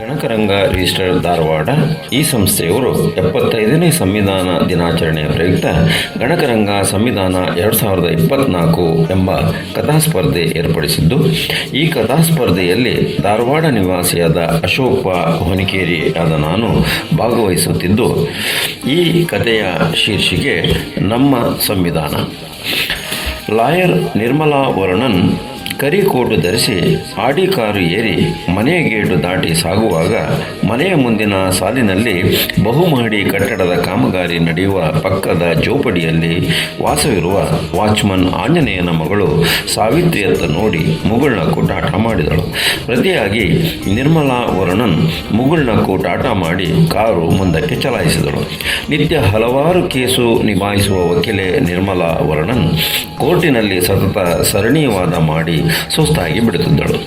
ಕನಕರಂಗ register Dharwad. ಈ ಸಂಸ್ಥೆಯವರು ಎಪ್ಪತ್ತೈದನೇ ಸಂವಿಧಾನ ದಿನಾಚರಣೆಯ ಪ್ರಯುಕ್ತ ಗಣಕರಂಗ ಸಂವಿಧಾನ ಎರಡು ಸಾವಿರದ ಇಪ್ಪತ್ನಾಲ್ಕು ಎಂಬ ಕಥಾಸ್ಪರ್ಧೆ ಏರ್ಪಡಿಸಿದ್ದು, ಈ ಕಥಾಸ್ಪರ್ಧೆಯಲ್ಲಿ ಧಾರವಾಡ ನಿವಾಸಿಯಾದ ಅಶೋಕ ಹೊನಿಕೇರಿ ಆದ ನಾನು ಭಾಗವಹಿಸುತ್ತಿದ್ದು, ಈ ಕಥೆಯ ಶೀರ್ಷಿಕೆ ನಮ್ಮ ಸಂವಿಧಾನ. ಲಾಯರ್ ನಿರ್ಮಲಾ ವರ್ಣನ್ ಕರಿಕೋಟು ಧರಿಸಿ ಆಡಿ ಕಾರು ಏರಿ ಮನೆಯ ಗೇಟು ದಾಟಿ ಸಾಗುವಾಗ ಮನೆಯ ಮುಂದಿನ ಸಾಲಿನಲ್ಲಿ ಬಹುಮಹಡಿ ಕಟ್ಟಡದ ಕಾಮಗಾರಿ ನಡೆಯುವ ಪಕ್ಕದ ಜೋಪಡಿಯಲ್ಲಿ ವಾಸವಿರುವ ವಾಚ್ಮನ್ ಆಂಜನೇಯನ ಮಗಳು ಸಾವಿತ್ರಿಯತ್ತ ನೋಡಿ ಮುಗುಳ್ನ ಕೂಟಾಟ ಮಾಡಿದಳು. ಪ್ರತಿಯಾಗಿ ನಿರ್ಮಲಾ ವರುಣನ್ ಮುಗುಳ್ನ ಕೂಟಾಟ ಮಾಡಿ ಕಾರು ಮುಂದಕ್ಕೆ ಚಲಾಯಿಸಿದಳು. ನಿತ್ಯ ಹಲವಾರು ಕೇಸು ನಿಭಾಯಿಸುವ ವಕೀಲೆ ನಿರ್ಮಲಾ ವರುಣನ್ ಕೋರ್ಟಿನಲ್ಲಿ ಸತತ ಸರಣಿ ವಾದ ಮಾಡಿ ಸುಸ್ತಾಗಿ ಬಿಡುತ್ತಿದ್ದಳು.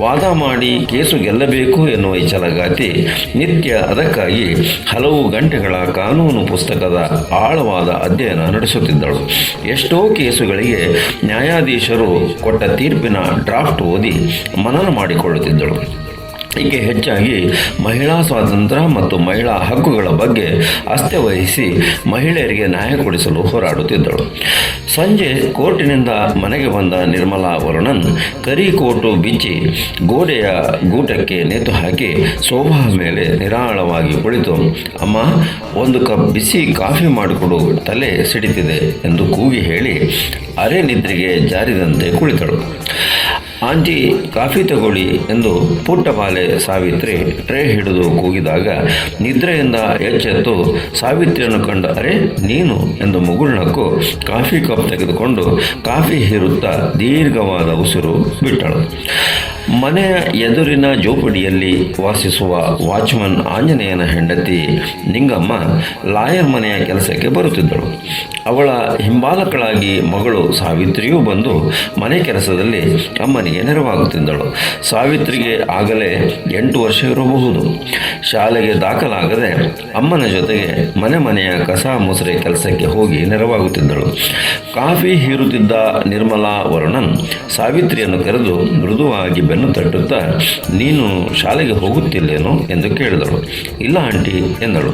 ವಾದ ಮಾಡಿ ಕೇಸು ಗೆಲ್ಲಬೇಕು ಎನ್ನುವ ಇಚ್ಛಲಗಾತಿ ಛಲಗಾತಿ ನಿತ್ಯ ಅದಕ್ಕಾಗಿ ಹಲವು ಗಂಟೆಗಳ ಕಾನೂನು ಪುಸ್ತಕದ ಆಳವಾದ ಅಧ್ಯಯನ ನಡೆಸುತ್ತಿದ್ದಳು. ಎಷ್ಟೋ ಕೇಸುಗಳಿಗೆ ನ್ಯಾಯಾಧೀಶರು ಕೊಟ್ಟ ತೀರ್ಪಿನ ಡ್ರಾಫ್ಟ್ ಓದಿ ಮನನ ಮಾಡಿಕೊಳ್ಳುತ್ತಿದ್ದಳು. ಈಕೆ ಹೆಚ್ಚಾಗಿ ಮಹಿಳಾ ಸ್ವಾತಂತ್ರ್ಯ ಮತ್ತು ಮಹಿಳಾ ಹಕ್ಕುಗಳ ಬಗ್ಗೆ ಅಸ್ತೆ ವಹಿಸಿ ಮಹಿಳೆಯರಿಗೆ ನ್ಯಾಯ ಕೊಡಿಸಲು ಹೋರಾಡುತ್ತಿದ್ದಳು. ಸಂಜೆ ಕೋರ್ಟಿನಿಂದ ಮನೆಗೆ ಬಂದ ನಿರ್ಮಲಾ ವರುಣನ್ ಕರಿ ಕೋಟು ಬಿಚ್ಚಿ ಗೋಡೆಯ ಗೂಟಕ್ಕೆ ನೇತು ಹಾಕಿ ಸೋಫಾ ಮೇಲೆ ನಿರಾಳವಾಗಿ ಕುಳಿತು, ಅಮ್ಮ, ಒಂದು ಕಪ್ ಬಿಸಿ ಕಾಫಿ ಮಾಡಿಕೊಡು, ತಲೆ ಸಿಡಿತಿದೆ ಎಂದು ಕೂಗಿ ಹೇಳಿ ಅರೆ ನಿದ್ರೆಗೆ ಜಾರಿದಂತೆ ಕುಳಿತಳು. ಆಂಟಿ ಕಾಫಿ ತಗೊಳ್ಳಿ ಎಂದು ಪುಟ್ಟ ಬಾಲೆ ಸಾವಿತ್ರಿ ಟ್ರೇ ಹಿಡಿದು ಕೂಗಿದಾಗ ನಿದ್ರೆಯಿಂದ ಎಚ್ಚೆತ್ತು, ಸಾವಿತ್ರಿಯನ್ನು ಕಂಡ, ಅರೆ, ನೀನು? ಎಂದು ಮುಗುಳ್ನಕ್ಕು ಕಾಫಿ ಕಪ್ ತೆಗೆದುಕೊಂಡು ಕಾಫಿ ಹೀರುತ್ತಾ ದೀರ್ಘವಾದ ಉಸಿರು ಬಿಟ್ಟಳು. ಮನೆಯ ಎದುರಿನ ಜೋಪಡಿಯಲ್ಲಿ ವಾಸಿಸುವ ವಾಚ್ಮನ್ ಆಂಜನೇಯನ ಹೆಂಡತಿ ನಿಂಗಮ್ಮ ಲಾಯರ್ ಮನೆಯ ಕೆಲಸಕ್ಕೆ ಬರುತ್ತಿದ್ದಳು. ಅವಳ ಹಿಂಬಾಲಕಳಾಗಿ ಮಗಳು ಸಾವಿತ್ರಿಯೂ ಬಂದು ಮನೆ ಕೆಲಸದಲ್ಲಿ ಅಮ್ಮನಿಗೆ ನೆರವಾಗುತ್ತಿದ್ದಳು. ಸಾವಿತ್ರಿಗೆ ಆಗಲೇ ಎಂಟು ವರ್ಷ ಇರಬಹುದು. ಶಾಲೆಗೆ ದಾಖಲಾಗದೆ ಅಮ್ಮನ ಜೊತೆಗೆ ಮನೆ ಮನೆಯ ಕಸ ಮುಸರೆ ಕೆಲಸಕ್ಕೆ ಹೋಗಿ ನೆರವಾಗುತ್ತಿದ್ದಳು. ಕಾಫಿ ಹೀರುತ್ತಿದ್ದ ನಿರ್ಮಲಾ ವರುಣನ್ ಸಾವಿತ್ರಿಯನ್ನು ಕರೆದು ಮೃದುವಾಗಿ ಬೆನ್ನು ತಟ್ಟುತ್ತಾ, ನೀನು ಶಾಲೆಗೆ ಹೋಗುತ್ತಿಲ್ಲೇನೋ? ಎಂದು ಕೇಳಿದಳು. ಇಲ್ಲ ಆಂಟಿ, ಎಂದಳು.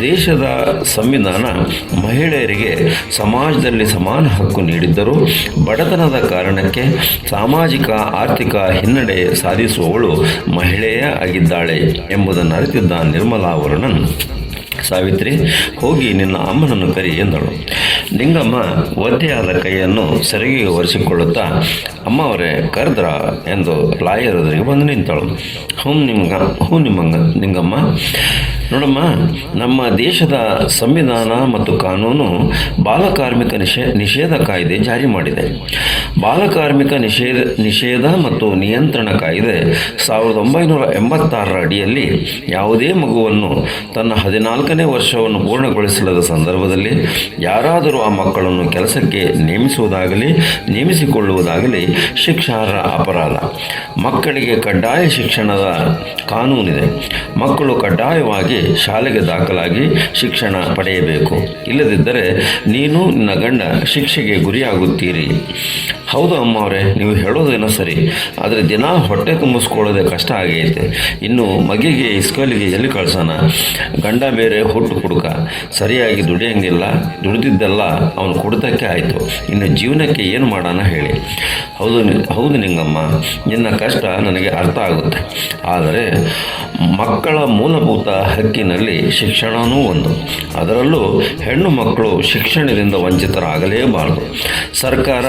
ದೇಶದ ಸಂವಿಧಾನ ಮಹಿಳೆಯರಿಗೆ ಸಮಾಜದಲ್ಲಿ ಸಮಾನ ಹಕ್ಕು ನೀಡಿದ್ದರೂ ಬಡತನದ ಕಾರಣಕ್ಕೆ ಸಾಮಾಜಿಕ ಆರ್ಥಿಕ ಹಿನ್ನಡೆ ಸಾಧಿಸುವವಳು ಮಹಿಳೆಯೇ ಆಗಿದ್ದಾಳೆ ಎಂಬುದನ್ನು ಅರಿತಿದ್ದ ನಿರ್ಮಲಾ ವರ್ಣನ್, ಸಾವಿತ್ರಿ, ಹೋಗಿ ನಿನ್ನ ಅಮ್ಮನನ್ನು ಕರಿ ಎಂದಳು. ನಿಂಗಮ್ಮ ಒದ್ದೆಯಾದ ಕೈಯನ್ನು ಸೆರಗಿಗೆ ಒರೆಸಿಕೊಳ್ಳುತ್ತಾ, ಅಮ್ಮ ಅವರೇ, ಕರೆದ್ರ ಎಂದು ಲಾಯರ್ ಎದುರಿಗೆ ಬಂದು ನಿಂತಳು. ಹ್ಞೂ ನಿಮ್ಗ ಹ್ಞೂ ನಿಮ್ಮಂಗ ನಿಂಗಮ್ಮ ನೋಡಮ್ಮ, ನಮ್ಮ ದೇಶದ ಸಂವಿಧಾನ ಮತ್ತು ಕಾನೂನು ಬಾಲಕಾರ್ಮಿಕ ನಿಷೇ, ನಿಷೇಧ ಕಾಯ್ದೆ ಜಾರಿ ಮಾಡಿದೆ. ಬಾಲಕಾರ್ಮಿಕ ನಿಷೇಧ ನಿಷೇಧ ಮತ್ತು ನಿಯಂತ್ರಣ ಕಾಯ್ದೆ ಸಾವಿರದ ಒಂಬೈನೂರ ಎಂಬತ್ತಾರರ ಅಡಿಯಲ್ಲಿ ಯಾವುದೇ ಮಗುವನ್ನು ತನ್ನ ಹದಿನಾಲ್ಕನೇ ವರ್ಷವನ್ನು ಪೂರ್ಣಗೊಳಿಸಲದ ಸಂದರ್ಭದಲ್ಲಿ ಯಾರಾದರೂ ಆ ಮಕ್ಕಳನ್ನು ಕೆಲಸಕ್ಕೆ ನೇಮಿಸುವುದಾಗಲಿ, ನೇಮಿಸಿಕೊಳ್ಳುವುದಾಗಲಿ ಶಿಕ್ಷಾರ್ಹ ಅಪರಾಧ. ಮಕ್ಕಳಿಗೆ ಕಡ್ಡಾಯ ಶಿಕ್ಷಣದ ಕಾನೂನಿದೆ. ಮಕ್ಕಳು ಕಡ್ಡಾಯವಾಗಿ ಶಾಲೆಗೆ ದಾಖಲಾಗಿ ಶಿಕ್ಷಣ ಪಡೆಯಬೇಕು. ಇಲ್ಲದಿದ್ದರೆ ನೀನು ನಿನ್ನ ಗಂಡ ಶಿಕ್ಷೆಗೆ ಗುರಿಯಾಗುತ್ತೀರಿ. ಹೌದು ಅಮ್ಮ ಅವರೇ ನೀವು ಹೇಳೋದೇನೋ ಸರಿ, ಆದರೆ ದಿನ ಹೊಟ್ಟೆ ತುಂಬಿಸ್ಕೊಳ್ಳೋದೆ ಕಷ್ಟ ಆಗೈತೆ. ಇನ್ನು ಮಗಿಗೆ ಇಸ್ಕೂಲಿಗೆ ಎಲ್ಲಿ ಕಳ್ಸೋಣ? ಗಂಡ ಬೇರೆ ಹುಟ್ಟು ಹುಡುಕ. ಸರಿಯಾಗಿ ದುಡಿಯಂಗಿಲ್ಲ, ದುಡಿದಿದ್ದೆಲ್ಲ ಅವನು ಕುಡಿತಕ್ಕೆ ಆಯಿತು. ಇನ್ನು ಜೀವನಕ್ಕೆ ಏನು ಮಾಡೋಣ ಹೇಳಿ. ಹೌದು ಹೌದು ನಿಂಗಮ್ಮ, ನಿನ್ನ ಕಷ್ಟ ನನಗೆ ಅರ್ಥ ಆಗುತ್ತೆ. ಆದರೆ ಮಕ್ಕಳ ಮೂಲಭೂತ ಹಕ್ಕಿನಲ್ಲಿ ಶಿಕ್ಷಣವೂ ಒಂದು. ಅದರಲ್ಲೂ ಹೆಣ್ಣು ಮಕ್ಕಳು ಶಿಕ್ಷಣದಿಂದ ವಂಚಿತರಾಗಲೇಬಾರದು ಸರ್ಕಾರ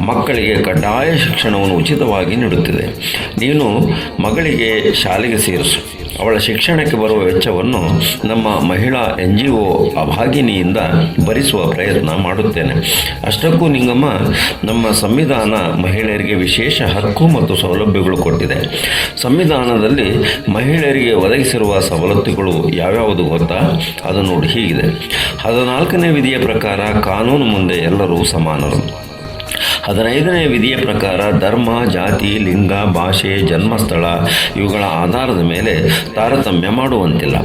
ಮಕ್ಕಳಿಗೆ ಕಡ್ಡಾಯ ಶಿಕ್ಷಣವನ್ನು ಉಚಿತವಾಗಿ ನೀಡುತ್ತಿದೆ. ನೀನು ಮಗಳಿಗೆ ಶಾಲೆಗೆ ಸೇರಿಸು. ಅವಳ ಶಿಕ್ಷಣಕ್ಕೆ ಬರುವ ವೆಚ್ಚವನ್ನು ನಮ್ಮ ಮಹಿಳಾ ಎನ್ ಜಿ ಒ ಅಭಾಗಿನಿಯಿಂದ ಭರಿಸುವ ಪ್ರಯತ್ನ ಮಾಡುತ್ತೇನೆ. ಅಷ್ಟಕ್ಕೂ ನಿಂಗಮ್ಮ, ನಮ್ಮ ಸಂವಿಧಾನ ಮಹಿಳೆಯರಿಗೆ ವಿಶೇಷ ಹಕ್ಕು ಮತ್ತು ಸೌಲಭ್ಯಗಳು ಕೊಟ್ಟಿದೆ. ಸಂವಿಧಾನದಲ್ಲಿ ಮಹಿಳೆಯರಿಗೆ ಒದಗಿಸಿರುವ ಸವಲತ್ತುಗಳು ಯಾವ್ಯಾವುದು ಗೊತ್ತಾ ಅದು ನೋಡಿ ಹೀಗಿದೆ. ಹದಿನಾಲ್ಕನೇ ವಿಧಿಯ ಪ್ರಕಾರ ಕಾನೂನು ಮುಂದೆ ಎಲ್ಲರೂ ಸಮಾನರು. ಹದಿನೈದನೇ ವಿಧಿಯ ಪ್ರಕಾರ ಧರ್ಮ, ಜಾತಿ, ಲಿಂಗ, ಭಾಷೆ, ಜನ್ಮಸ್ಥಳ ಇವುಗಳ ಆಧಾರದ ಮೇಲೆ ತಾರತಮ್ಯ ಮಾಡುವಂತಿಲ್ಲ.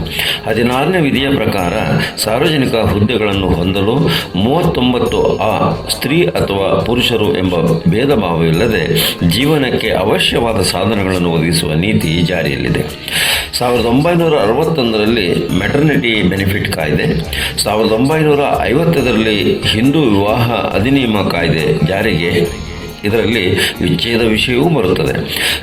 ಹದಿನಾರನೇ ವಿಧಿಯ ಪ್ರಕಾರ ಸಾರ್ವಜನಿಕ ಹುದ್ದೆಗಳನ್ನು ಹೊಂದಲು ಮೂವತ್ತೊಂಬತ್ತು ಆ ಸ್ತ್ರೀ ಅಥವಾ ಪುರುಷರು ಎಂಬ ಭೇದ ಭಾವವಿಲ್ಲದೆ ಜೀವನಕ್ಕೆ ಅವಶ್ಯವಾದ ಸಾಧನಗಳನ್ನು ಒದಗಿಸುವ ನೀತಿ ಜಾರಿಯಲ್ಲಿದೆ. ಸಾವಿರದ ಒಂಬೈನೂರ ಅರವತ್ತೊಂದರಲ್ಲಿ ಮೆಟರ್ನಿಟಿ ಬೆನಿಫಿಟ್ ಕಾಯ್ದೆ, ಸಾವಿರದ ಒಂಬೈನೂರ ಐವತ್ತರಲ್ಲಿ ಹಿಂದೂ ವಿವಾಹ ಅಧಿನಿಯಮ ಕಾಯ್ದೆ ಜಾರಿಗೆ ಇದರಲ್ಲಿ ವಿಚ್ಛೇದ ವಿಷಯವೂ ಬರುತ್ತದೆ.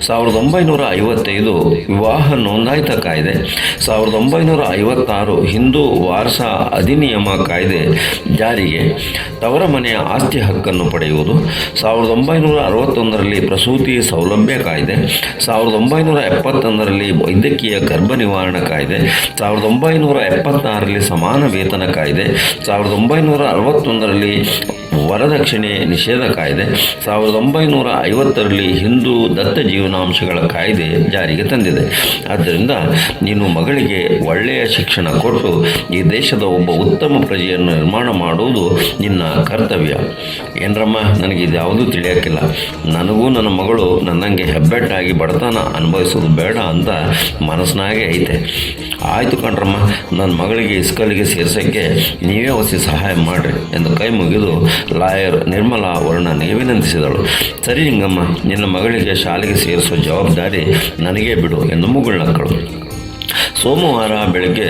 ಸಾವಿರದ ಒಂಬೈನೂರ ಐವತ್ತೈದು ವಿವಾಹ ನೋಂದಾಯಿತ ಕಾಯ್ದೆ. ಸಾವಿರದ ಒಂಬೈನೂರ ಐವತ್ತಾರು ಹಿಂದೂ ವಾರಸ ಅಧಿನಿಯಮ ಕಾಯ್ದೆ ಜಾರಿಗೆ ತವರ ಮನೆಯ ಆಸ್ತಿ ಹಕ್ಕನ್ನು ಪಡೆಯುವುದು. ಸಾವಿರದ ಒಂಬೈನೂರ ಅರವತ್ತೊಂದರಲ್ಲಿ ಪ್ರಸೂತಿ ಸೌಲಭ್ಯ ಕಾಯ್ದೆ. ಸಾವಿರದ ಒಂಬೈನೂರ ಎಪ್ಪತ್ತೊಂದರಲ್ಲಿ ವೈದ್ಯಕೀಯ ಗರ್ಭ ನಿವಾರಣಾ ಕಾಯ್ದೆ. ಸಾವಿರದ ಒಂಬೈನೂರ ಎಪ್ಪತ್ತಾರರಲ್ಲಿ ಸಮಾನ ವೇತನ ಕಾಯ್ದೆ. ಸಾವಿರದ ಒಂಬೈನೂರ ಅರವತ್ತೊಂದರಲ್ಲಿ ವರದಕ್ಷಿಣೆ ನಿಷೇಧ ಕಾಯ್ದೆ ಸಾವಿರದ ಒಂಬೈನೂರ ಐವತ್ತರಲ್ಲಿ ಹಿಂದೂ ದತ್ತ ಜೀವನಾಂಶಗಳ ಕಾಯ್ದೆ ಜಾರಿಗೆ ತಂದಿದೆ. ಆದ್ದರಿಂದ ನೀನು ಮಗಳಿಗೆ ಒಳ್ಳೆಯ ಶಿಕ್ಷಣ ಕೊಟ್ಟು ಈ ದೇಶದ ಒಬ್ಬ ಉತ್ತಮ ಪ್ರಜೆಯನ್ನು ನಿರ್ಮಾಣ ಮಾಡುವುದು ನಿನ್ನ ಕರ್ತವ್ಯ. ಏನರಮ್ಮ, ನನಗೆ ಇದ್ಯಾವುದು ತಿಳಿಯೋಕ್ಕಿಲ್ಲ. ನನಗೂ ನನ್ನ ಮಗಳು ನನ್ನಂಗೆ ಹೆಬ್ಬೆಟ್ಟಾಗಿ ಬಡತನ ಅನುಭವಿಸೋದು ಬೇಡ ಅಂತ ಮನಸ್ಸಿನಾಗೆ ಐತೆ. ಆಯಿತು ಕಣ್ರಮ್ಮ, ನನ್ನ ಮಗಳಿಗೆ ಇಸ್ಕಲಿಗೆ ಸೇರ್ಸೋಕ್ಕೆ ನೀವೇ ಹೊಸಿ ಸಹಾಯ ಮಾಡಿರಿ ಎಂದು ಕೈ ಮುಗಿದು ಲಾಯರ್ ನಿರ್ಮಲಾ ವರ್ಣನಿಗೆ ವಿನಂತಿಸಿದಳು ಸರಿ ಹಿಂಗಮ್ಮ ನಿನ್ನ ಮಗಳಿಗೆ ಶಾಲೆಗೆ ಸೇರಿಸುವ ಜವಾಬ್ದಾರಿ ನನಗೇ ಬಿಡು ಎಂದು ಮುಗುಳ್ನಕ್ಕಳು. ಸೋಮವಾರ ಬೆಳಗ್ಗೆ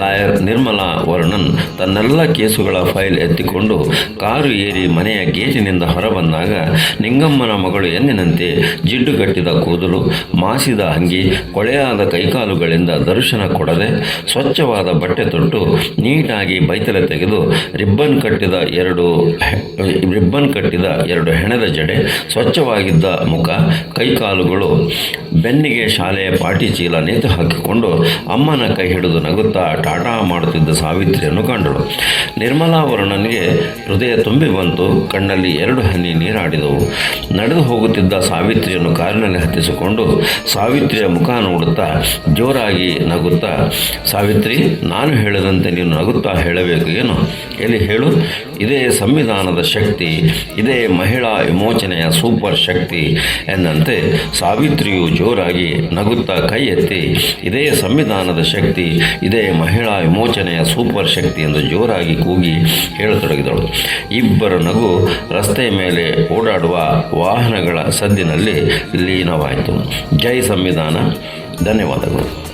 ಲಾಯರ್ ನಿರ್ಮಲಾ ವರ್ಣನ್ ತನ್ನೆಲ್ಲ ಕೇಸುಗಳ ಫೈಲ್ ಎತ್ತಿಕೊಂಡು ಕಾರು ಏರಿ ಮನೆಯ ಗೇಟಿನಿಂದ ಹೊರಬಂದಾಗ, ನಿಂಗಮ್ಮನ ಮಗಳು ಎಂದಿನಂತೆ ಜಿಡ್ಡು ಕಟ್ಟಿದ ಕೂದಲು, ಮಾಸಿದ ಅಂಗಿ, ಕೊಳೆಯಾದ ಕೈಕಾಲುಗಳಿಂದ ದರ್ಶನ ಕೊಡದೆ ಸ್ವಚ್ಛವಾದ ಬಟ್ಟೆ ತೊಟ್ಟು ನೀಟಾಗಿ ಬೈತಲೆ ತೆಗೆದು ರಿಬ್ಬನ್ ಕಟ್ಟಿದ ಎರಡು ರಿಬ್ಬನ್ ಕಟ್ಟಿದ ಎರಡು ಹೆಣದ ಜಡೆ, ಸ್ವಚ್ಛವಾಗಿದ್ದ ಮುಖ, ಕೈಕಾಲುಗಳು ಬೆನ್ನಿಗೆ ಶಾಲೆಯ ಪಾಟಿ ಚೀಲ ನೇತು ಹಾಕಿಕೊಂಡು ಅಮ್ಮನ ಕೈ ಹಿಡಿದು ನಗುತ್ತಾ ಟಾಟಾ ಮಾಡುತ್ತಿದ್ದ ಸಾವಿತ್ರಿಯನ್ನು ಕಂಡಳು. ನಿರ್ಮಲಾ ವರುಣನಿಗೆ ಹೃದಯ ತುಂಬಿ ಬಂತು. ಕಣ್ಣಲ್ಲಿ ಎರಡು ಹನಿ ನೀರಾಡಿದವು. ನಡೆದು ಹೋಗುತ್ತಿದ್ದ ಸಾವಿತ್ರಿಯನ್ನು ಕಾರಿನಲ್ಲಿ ಹತ್ತಿಸಿಕೊಂಡು ಸಾವಿತ್ರಿಯ ಮುಖ ನೋಡುತ್ತಾ ಜೋರಾಗಿ ನಗುತ್ತಾ, ಸಾವಿತ್ರಿ, ನಾನು ಹೇಳಿದಂತೆ ನೀನು ನಗುತ್ತಾ ಹೇಳಬೇಕು, ಏನು? ಎಲ್ಲಿ ಹೇಳು ಇದೇ ಸಂವಿಧಾನದ ಶಕ್ತಿ, ಇದೇ ಮಹಿಳಾ ವಿಮೋಚನೆಯ ಸೂಪರ್ ಶಕ್ತಿ ಎಂದಂತೆ ಸಾವಿತ್ರಿಯು ಜೋರಾಗಿ ನಗುತ್ತಾ ಕೈ ಎತ್ತಿ, ಇದೇ ಸಂವಿಧಾನದ ಶಕ್ತಿ, ಇದೇ ಮಹಿಳಾ ವಿಮೋಚನೆಯ ಸೂಪರ್ ಶಕ್ತಿ ಎಂದು ಜೋರಾಗಿ ಕೂಗಿ ಹೇಳತೊಡಗಿದಳು. ಇಬ್ಬರ ನಗು ರಸ್ತೆಯ ಮೇಲೆ ಓಡಾಡುವ ವಾಹನಗಳ ಸದ್ದಿನಲ್ಲಿ ಲೀನವಾಯಿತು. ಜೈ ಸಂವಿಧಾನ, ಧನ್ಯವಾದಗಳು.